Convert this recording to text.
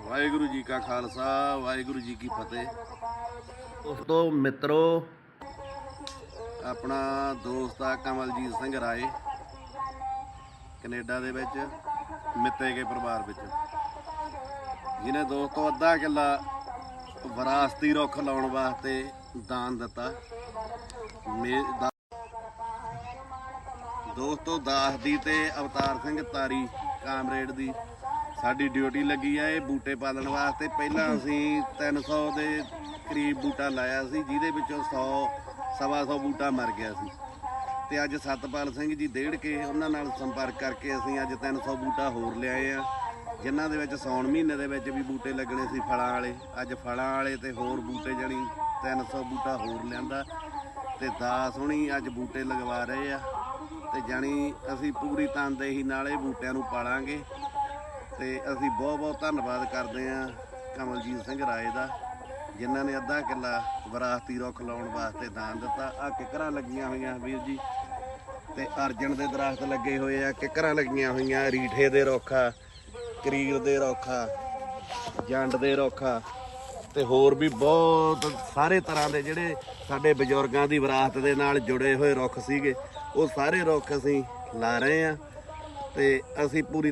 ਵਾਹਿਗੁਰੂ ਜੀ ਕਾ ਖਾਲਸਾ, ਵਾਹਿਗੁਰੂ ਜੀ ਕੀ ਫਤਿਹ। ਦੋਸਤੋ ਮਿੱਤਰੋ, ਆਪਣਾ ਦੋਸਤ ਆ ਕਮਲਜੀਤ ਸਿੰਘ ਰਾਏ, ਕੈਨੇਡਾ ਦੇ ਵਿੱਚ ਮਿੱਤੇ ਕੇ ਪਰਿਵਾਰ ਵਿੱਚ। ਜਿਹਨੇ ਦੋਸਤੋ ਅੱਧਾ ਕਿੱਲਾ ਵਿਰਾਸਤੀ ਰੁੱਖ ਲਾਉਣ ਵਾਸਤੇ ਦਾਨ ਦਿੱਤਾ। ਦੋਸਤੋ ਦਾਸ ਦੀ ਤੇ ਅਵਤਾਰ ਸਿੰਘ ਤਾਰੀ ਕਾਮਰੇਡ ਦੀ ਸਾਡੀ ਡਿਊਟੀ ਲੱਗੀ ਆ ਇਹ ਬੂਟੇ ਪਾਲਣ ਵਾਸਤੇ। ਪਹਿਲਾਂ ਅਸੀਂ 300 ਦੇ ਕਰੀਬ ਬੂਟਾ ਲਾਇਆ ਸੀ, ਜਿਹਦੇ ਵਿੱਚੋਂ 100 ਸਵਾ 100 ਬੂਟਾ ਮਰ ਗਿਆ ਸੀ। ਤੇ ਅੱਜ ਸਤਪਾਲ ਸਿੰਘ ਜੀ ਦੇੜ ਕੇ ਉਹਨਾਂ ਨਾਲ ਸੰਪਰਕ ਕਰਕੇ ਅਸੀਂ ਅੱਜ 300 ਬੂਟਾ ਹੋਰ ਲਿਆਏ ਆ, ਜਿਨ੍ਹਾਂ ਦੇ ਵਿੱਚ ਸੌਣ ਮਹੀਨੇ ਦੇ ਵਿੱਚ ਵੀ ਬੂਟੇ ਲੱਗਣੇ ਸੀ ਫਲਾਂ ਵਾਲੇ। ਅੱਜ ਫਲਾਂ ਵਾਲੇ ਤੇ ਹੋਰ ਬੂਟੇ ਜਣੀ 300 ਬੂਟਾ ਹੋਰ ਲਿਆਂਦਾ। ਤੇ ਦਾਸ ਹੁਣੀ ਅੱਜ ਬੂਟੇ ਲਗਵਾ ਰਹੇ ਆ। ਤੇ ਜਾਣੀ ਅਸੀਂ ਪੂਰੀ ਤਨਦੇਹੀ ਨਾਲ ਇਹ ਬੂਟਿਆਂ ਨੂੰ ਪਾਲਾਂਗੇ। ਤੇ ਅਸੀਂ ਬਹੁਤ ਬਹੁਤ ਧੰਨਵਾਦ ਕਰਦੇ ਹਾਂ ਕਮਲਜੀਤ ਸਿੰਘ ਰਾਏ ਦਾ, ਜਿਨ੍ਹਾਂ ਨੇ ਅੱਧਾ ਕਿੱਲਾ ਵਿਰਾਸਤੀ ਰੁੱਖ ਲਾਉਣ ਵਾਸਤੇ ਦਾਨ ਦਿੱਤਾ। ਆ ਕਿਕਰਾਂ ਲੱਗੀਆਂ ਹੋਈਆਂ ਵੀਰ ਜੀ ਤੇ ਅਰਜਨ ਦੇ ਦਰਖਤ ਲੱਗੇ ਹੋਏ ਆ, ਕਿਕਰਾਂ ਲੱਗੀਆਂ ਹੋਈਆਂ, ਰੀਠੇ ਦੇ ਰੁੱਖ ਆ, ਕਰੀਰ ਦੇ ਰੁੱਖ ਆ, ਜੰਡ ਦੇ ਰੁੱਖ ਆ ਤੇ ਹੋਰ ਵੀ ਬਹੁਤ ਸਾਰੇ ਤਰ੍ਹਾਂ ਦੇ ਜਿਹੜੇ ਸਾਡੇ ਬਜ਼ੁਰਗਾਂ ਦੀ ਵਿਰਾਸਤ ਦੇ ਨਾਲ ਜੁੜੇ ਹੋਏ ਰੁੱਖ ਸੀਗੇ, ਉਹ ਸਾਰੇ ਰੁੱਖ ਅਸੀਂ ਲਾ ਰਹੇ ਆ ਤੇ ਅਸੀਂ ਪੂਰੀ